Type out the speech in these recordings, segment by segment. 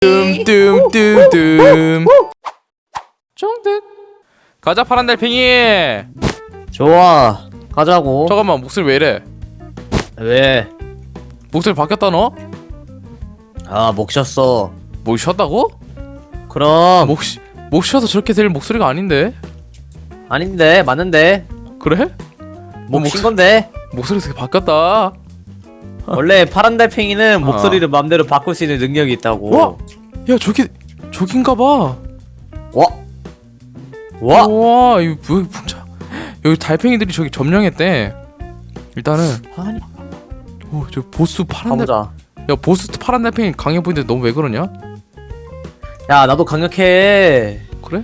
뜸뜸뜸뜸 정득. 가자 파란 달팽이. 좋아. 가자고. 잠깐만 목소리 왜 이래? 왜? 목소리 바뀌었다 너? 아목 쉬었어. 목 쉬었다고? 그럼. 목, 쉬, 목 쉬어서 저렇게 들릴 목소리가 아닌데? 아닌데 맞는데. 그래? 목 목- 쉰 건데. 목소리 되게 바뀌었다 원래 파란 달팽이는 어. 목소리를 맘대로 바꿀 수 있는 능력이 있다고 와! 야 저기 저긴가 봐 와? 와? 와 이거 뭐 풍차 여기 달팽이들이 저기 점령했대 일단은 아니 오저 보스 파란 달... 가보자 야 보스 파란 달팽이 강해 보이는데 너무 왜 그러냐? 야 나도 강력해 그래?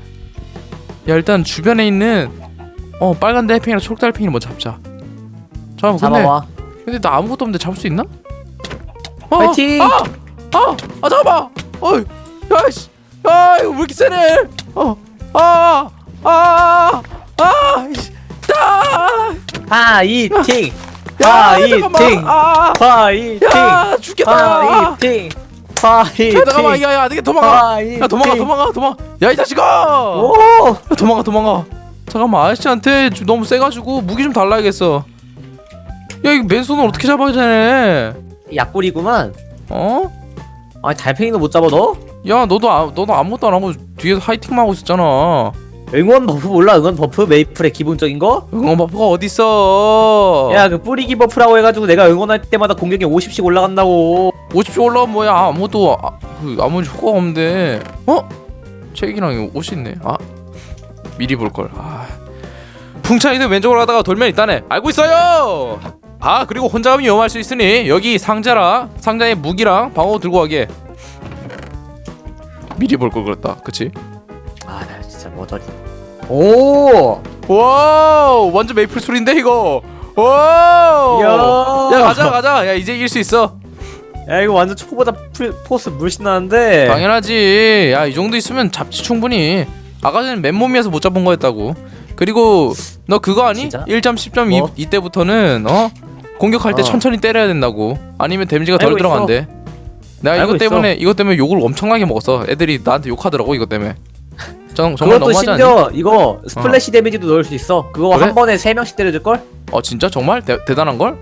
야 일단 주변에 있는 어 빨간 달팽이랑 초록 달팽이를 먼저 잡자 잠깐만 근데 잡아봐 근데 나 아무것도 없는데 잡을 수 있나? 어, 파이팅! 아! 아! 아 잠깐만! 어이! 야이씨! 야 이거 왜 이렇게 세네! 어! 아! 아! 아! 이씨! 아! 파이팅! 야 잠깐만! 파이팅! 아! 파이팅! 야 죽겠다! 파이팅! 파이팅! 야 잠깐만 야야 내게 도망가! 파이팅! 야 도망가 도망가 도망가! 야 이 자식아! 오! 야, 도망가 도망가 잠깐만 아저씨한테 좀 너무 세가지고 무기 좀 달라야겠어 야 이거 맨손을 어떻게 잡아야 되네 약골이구만. 어? 아니 달팽이도 못 잡아 너? 야 너도 아, 너도 아무것도 안 하고 뒤에서 하이팅만 하고 있었잖아. 응원 버프 몰라? 응원 버프? 메이플의 기본적인 거? 응원 버프가 어딨어? 야 그 뿌리기 버프라고 해가지고 내가 응원할 때마다 공격이 50씩 올라간다고. 50초 올라오면 뭐야? 아무것도 아, 그 아무 효과가 없는데. 어? 책이랑 옷이 있네. 아 미리 볼걸. 아. 풍차이는 왼쪽으로 가다가 돌면 있다네. 알고 있어요 아 그리고 혼자 가면 위험할 수 있으니 여기 상자라 상자에 무기랑 방어 들고 가게 미리 볼 걸 그랬다 그치? 아나 진짜 머저리 오! 와우 완전 메이플 소리인데 이거 와우 야. 야 가자 가자 야 이제 이길 수 있어 야 이거 완전 초보다 풀, 포스 물씬 나는데 당연하지. 야 이 정도 있으면 잡지 충분히. 아까 전에 맨몸이어서 못 잡은 거였다고. 그리고 너 그거 아니? 진짜? 1점 10점 뭐? 이, 이때부터는 어 공격할 때 어. 천천히 때려야 된다고. 아니면 데미지가 덜 알고 들어간대. 내가 알고 이것 때문에 이것 때문에 욕을 엄청나게 먹었어. 애들이 나한테 욕하더라고 이것 때문에. 정, 정말 그것도 너무하지 않니? 심지어 이거 스플래시 데미지도 넣을 수 있어 그거 그래? 한 번에 3명씩 때려줄 걸? 어 진짜 정말 대, 대단한 걸?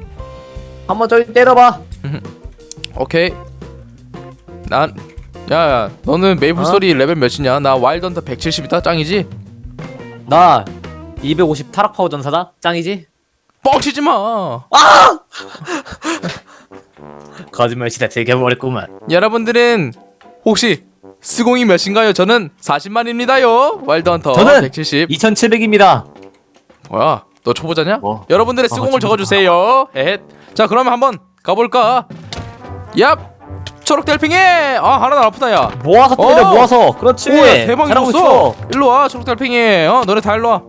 한 번 저기 때려봐 오케이. 난 야야 너는 메이플 어? 소리 레벨 몇이냐? 나 와일드 헌터 170이다 짱이지? 나 250 타락 파워 전사다 짱이지? 뻥치지 마. 거짓말 진짜 즐겨버렸구만 여러분들은 혹시 스공이 몇인가요? 저는 40만입니다요. 와일드 헌터 저는 170. 2700입니다 뭐야? 너 초보자냐? 뭐? 여러분들의 아, 스공을 초보자. 적어주세요. 에헷. 자 그러면 한번 가볼까? 얍. 초록 달팽이. 아 하나 아프다 야. 모아서 때려 어! 모아서 그렇지 오야 대박 잘하고. 있어 일로 와 초록 달팽이. 어 너네 다 일로 와.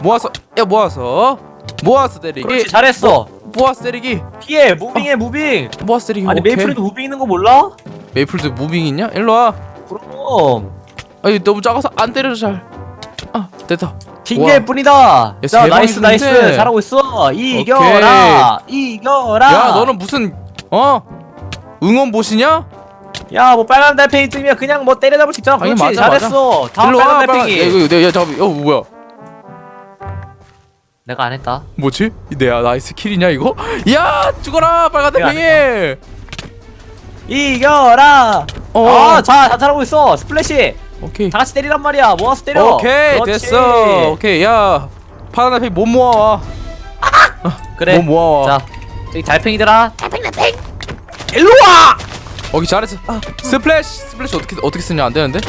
모아서 야 모아서 모아서 때리기. 그렇지 잘했어 모아서 때리기. 피해 무빙해 무빙 모아서 때리기. 아니 오케이. 메이플에도 무빙 있는 거 몰라? 메이플도 무빙 있냐? 일로 와. 그럼 아니 너무 작아서 안 때려줘 잘. 아 됐다. 핑계일 뿐이다 야, 자세 나이스. 나이스 잘하고 있어 이겨라 이겨라 야 너는 무슨 어 응원 보시냐? 야뭐 빨간 달팽이 뜨면 그냥 뭐 때려잡을 수 있잖아 아니, 그렇지 맞아, 잘했어 다음 일로 와. 빨간 빨간- 달팽이 야 이거 내가 야 잠깐 어 뭐야? 내가 안 했다 뭐지? 이 내야 나이스 킬이냐 이거? 야 죽어라 빨간 내가 안 달팽이. 이겨라 어. 아자 잘하고 있어 스플래시 오케이. 다 같이 때리란 말이야 모아서 때려 오케이 그렇지. 됐어. 오케이 야 파란 달팽이 못 모아와. 그래 못 모아와. 자 저기 달팽이들아 달팽이 달팽이 일로 와 오케이 잘했어. 스플래시 스플래시 어떻게 어떻게 쓰냐 안 되는데?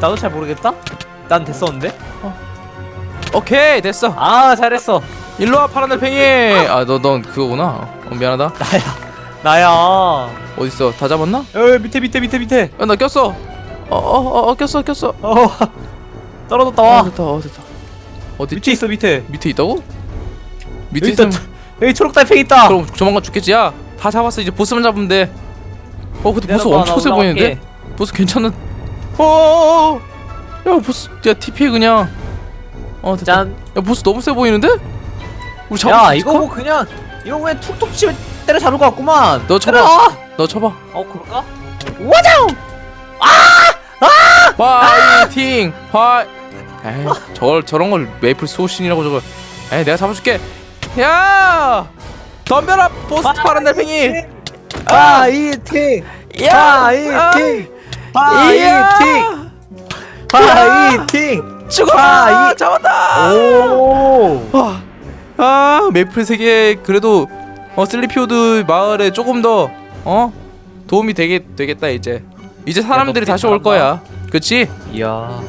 나도 잘 모르겠다 난 됐었는데 오케이 됐어. 아 잘했어 일로 와 파란 달팽이. 아 너 넌 그거구나. 어, 미안하다. 나야 나야 어디 있어? 다 잡았나? 여 밑에 밑에 밑에 밑에 야나 꼈어. 어어 어 어, 꼈어 꼈어. 어 떨어졌다 어 와 됐다 어 됐다. 어디 밑에 있어 밑에 밑에 있다고? 밑에 여기 있다 있으면 여기 초록 달팽이 있다 그럼 조만간 죽겠지 야. 다 잡았어 이제 보스만 잡으면 돼. 어 근데 보스 내려봐, 엄청 나 세 올라갈게. 보이는데? 보스 괜찮은. 어어어. 야 보스 야 TP 그냥. 어 됐다. 짠. 야 보스 너무 세 보이는데? 우리 잡을 야 수 이거 있을까? 뭐 그냥 이거 그냥 툭툭 치면 때려 잡을 것 같구만 너 쳐봐. 때려 너 쳐봐. 어 그럴까? 화이팅! 화. 에이, 저걸 저런 걸 메이플 소신이라고 저걸. 에이, 내가 잡아줄게. 야! 덤벼라 보스 파란 달팽이. 파이팅! 야! 파이팅! 이야! 파이팅! 파이팅! 죽었다! 파이- 잡았다! 오! 아, 아 메이플 세계 그래도 어 슬리피우드 마을에 조금 더 어? 도움이 되게 되겠다 이제. 이제 사람들이 너 다시 올 거야. 그치? 이야.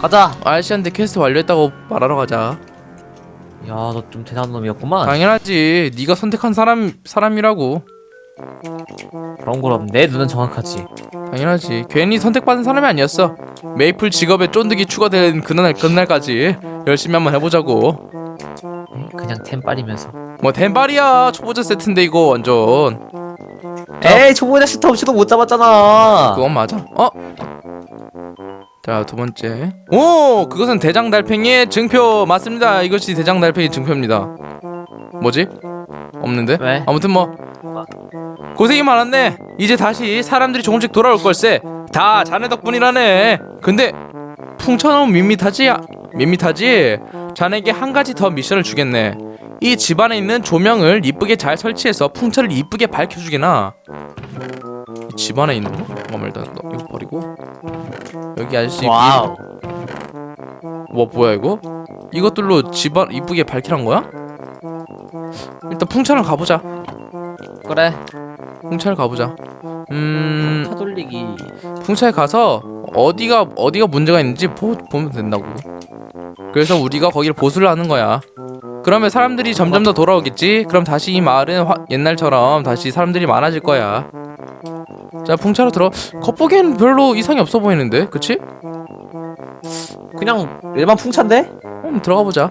가자. 아저씨한테 퀘스트 완료했다고 말하러 가자. 야, 너 좀 대단한 놈이었구만. 당연하지. 네가 선택한 사람 사람이라고. 그런 걸 없네. 내 눈은 정확하지. 당연하지. 괜히 선택받은 사람이 아니었어. 메이플 직업에 쫀득이 추가된 그날 그날까지 열심히 한번 해보자고. 그냥 템 빨이면서. 뭐 덴발이야 초보자 세트인데 이거 완전. 에이, 초보자 시트 없이도 못 잡았잖아. 그건 맞아. 어? 자 두 번째. 오 그것은 대장 달팽이의 증표 맞습니다. 이것이 대장 달팽이 증표입니다. 뭐지? 없는데? 왜? 아무튼 뭐 고생이 많았네. 이제 다시 사람들이 조금씩 돌아올 걸세. 다 자네 덕분이라네. 근데 풍차 너무 밋밋하지? 밋밋하지? 자네에게 한 가지 더 미션을 주겠네. 이 집안에 있는 조명을 이쁘게 잘 설치해서 풍차를 이쁘게 밝혀주게나. 이 집안에 있는 거? 잠깐만 일단 너 이거 버리고 여기 아저씨 와우. 이, 뭐 뭐야 이거? 이것들로 집안 이쁘게 밝히란 거야? 일단 풍차를 가보자. 그래. 풍차를 가보자. 음, 차 돌리기. 풍차에 가서 어디가 어디가 문제가 있는지 보, 보면 된다고. 그래서 우리가 거기를 보수를 하는 거야. 그러면 사람들이 점점 더 돌아오겠지. 그럼 다시 이 마을은 화- 옛날처럼 다시 사람들이 많아질 거야. 자, 풍차로 들어. 겉보기엔 별로 이상이 없어 보이는데, 그치? 그냥 일반 풍차인데? 한번 들어가 보자.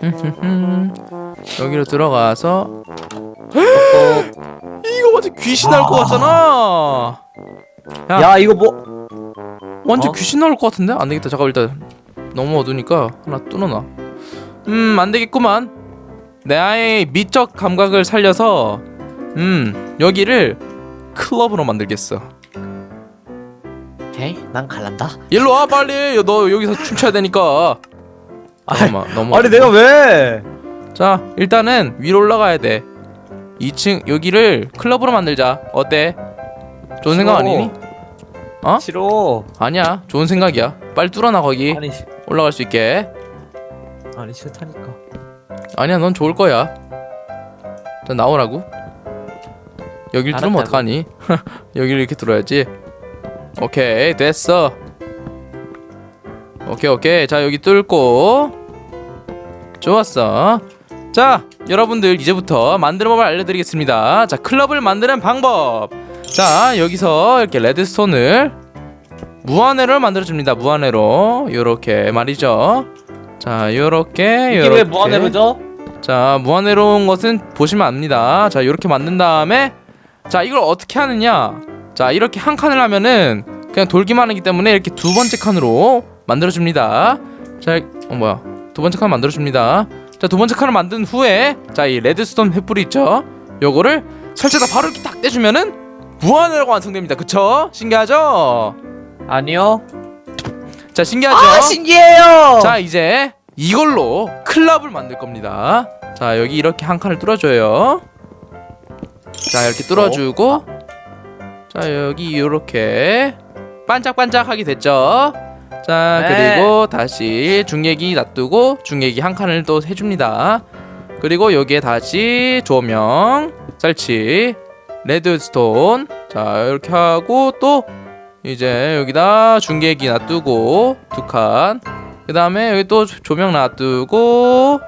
여기로 들어가서 이거 완전 귀신 나올 것 같잖아. 야. 야, 이거 뭐? 완전 어? 귀신 나올 것 같은데? 안 되겠다. 잠깐 일단 너무 어두니까 하나 뚫어놔. 음, 안 되겠구만. 내 아이의 미적 감각을 살려서 음 여기를 클럽으로 만들겠어. 에이, 난 갈란다. 일로 와 빨리. 너 여기서 춤춰야 되니까. 잠깐만 너무. 아니 내가 왜? 자 일단은 위로 올라가야 돼 2층 여기를 클럽으로 만들자 어때? 좋은 생각 싫어. 아니니? 어? 싫어. 아니야 좋은 생각이야 빨리 뚫어놔 거기 아니, 시- 올라갈 수 있게 아니 싫다니까. 아니야 넌 좋을 거야 자 나오라고 여길 뚫으면 알았다고. 어떡하니 여기를 이렇게 뚫어야지 오케이 됐어 오케이 오케이 자 여기 뚫고 좋았어 자 여러분들 이제부터 만드는 법을 알려드리겠습니다. 자 클럽을 만드는 방법. 자 여기서 이렇게 레드스톤을 무한회로 만들어줍니다. 무한회로. 요렇게 말이죠. 자 요렇게 이게 왜 무한회로죠? 자 무한회로 온 것은 보시면 압니다. 자 이렇게 만든 다음에 자 이걸 어떻게 하느냐? 자 이렇게 한 칸을 하면은 그냥 돌기만 하기 때문에 이렇게 두 번째 칸으로 만들어줍니다. 자 어 뭐야. 두 번째 칸 만들어줍니다 자 두 번째 칸을 만든 후에 자 이 레드스톤 횃불이 있죠? 요거를 설치다 바로 이렇게 딱 떼주면은 무한회로가 완성됩니다. 그쵸? 신기하죠? 아니요. 자 신기하죠? 아, 신기해요. 자 이제 이걸로 클럽을 만들 겁니다. 자 여기 이렇게 한 칸을 뚫어줘요. 자 이렇게 뚫어주고 자 여기 이렇게 반짝반짝하게 됐죠 자 네. 그리고 다시 중계기 놔두고 중계기 한 칸을 또 해줍니다. 그리고 여기에 다시 조명 설치 레드스톤. 자 이렇게 하고 또 이제 여기다 중계기 놔두고 두 칸. 그 다음에 여기 또 조- 조명 놔두고.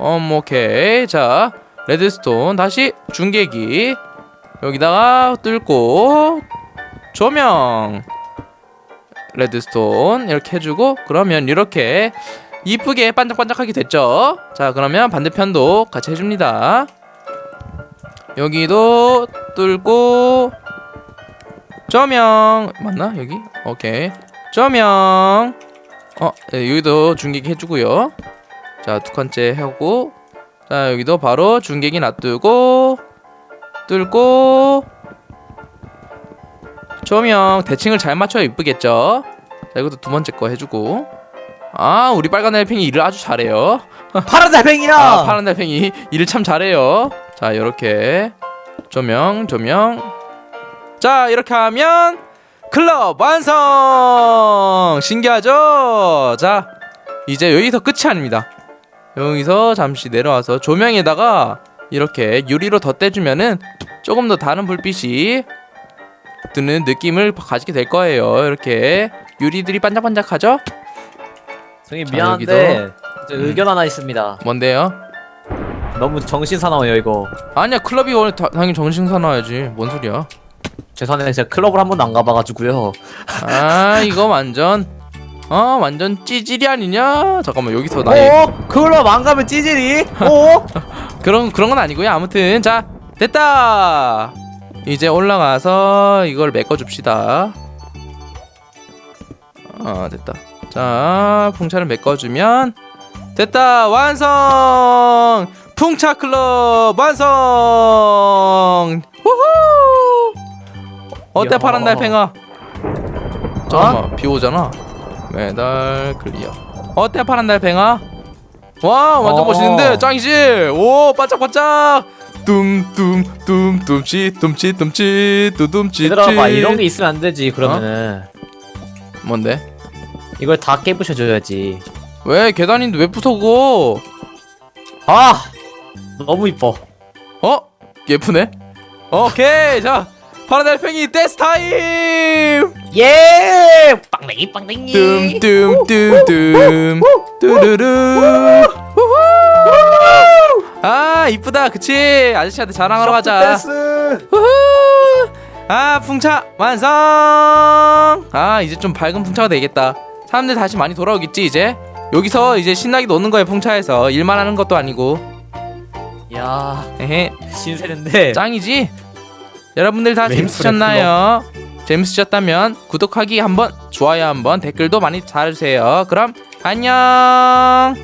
음 오케이. 자 레드스톤 다시 중계기. 여기다가 뚫고 조명 레드스톤 이렇게 해주고 그러면 이렇게 이쁘게 반짝반짝하게 됐죠? 자 그러면 반대편도 같이 해줍니다. 여기도 뚫고 조명! 맞나 여기? 오케이. 조명! 어 네, 여기도 중계기 해주고요. 자두 칸째 하고 자 여기도 바로 중계기 놔두고 뚫고 조명 대칭을 잘 맞춰야 이쁘겠죠? 자 이것도 두 번째 거 해주고. 아 우리 빨간 달팽이 일을 아주 잘해요. 파란 달팽이야. 아 파란 달팽이 일을 참 잘해요. 자 이렇게. 조명 조명 자 이렇게 하면 클럽 완성! 신기하죠? 자 이제 여기서 끝이 아닙니다. 여기서 잠시 내려와서 조명에다가 이렇게 유리로 덧대주면은 조금 더 다른 불빛이 드는 느낌을 가지게 될 거예요. 이렇게 유리들이 반짝반짝하죠? 선생님 자, 미안한데 저 음. 의견 하나 있습니다. 뭔데요? 너무 정신 사나워요 이거. 아니야 클럽이 원래 다, 당연히 정신 사나워야지. 뭔 소리야? 죄송한데 제가 클럽을 한 번도 안 가봐가지고요. 아 이거 완전 어 완전 찌질이 아니냐? 잠깐만 여기서 나의 오, 클럽 안 가면 찌질이. 오, 그런 그런 건 아니고요. 아무튼 자 됐다 이제 올라가서 이걸 메꿔 줍시다. 어 됐다. 자 풍차를 메꿔 주면 됐다. 완성! 풍차 클럽 완성! 우후! 어때. 파란 달팽아? 잠깐만 비 오잖아. 메달 클리어. 어때 파란 달팽아? 와 완전 어. 멋있는데? 짱이지? 오 반짝반짝 뚱뚱뚱 뚱치 뚱치 뚱치 뚜둠치 얘들아 봐 이런 게 있으면 안 되지 그러면은. 뭔데? 이걸 다 깨부셔줘야지. 왜? 계단인데 왜 부서고 아! 너무 이뻐. 어? 예쁘네? 오케이 자 파란 달팽이 댄스 타임! 예! 빵댕이 빵댕이. 뚠뚠뚠뚠 뚜루루. 우후. 아 이쁘다. 그치? 아저씨한테 자랑하러 가자. 댄스. 우후! 아 풍차 완성! 아 이제 좀 밝은 풍차가 되겠다. 사람들 다시 많이 돌아오겠지 이제? 여기서 이제 신나게 노는 거야 풍차에서. 일만 하는 것도 아니고. 야 에헤. 신세는데. 짱이지? 여러분들 다 메인 재밌으셨나요? 재밌으셨다면 구독하기 한번 좋아요 한번 댓글도 많이 달아주세요. 그럼 안녕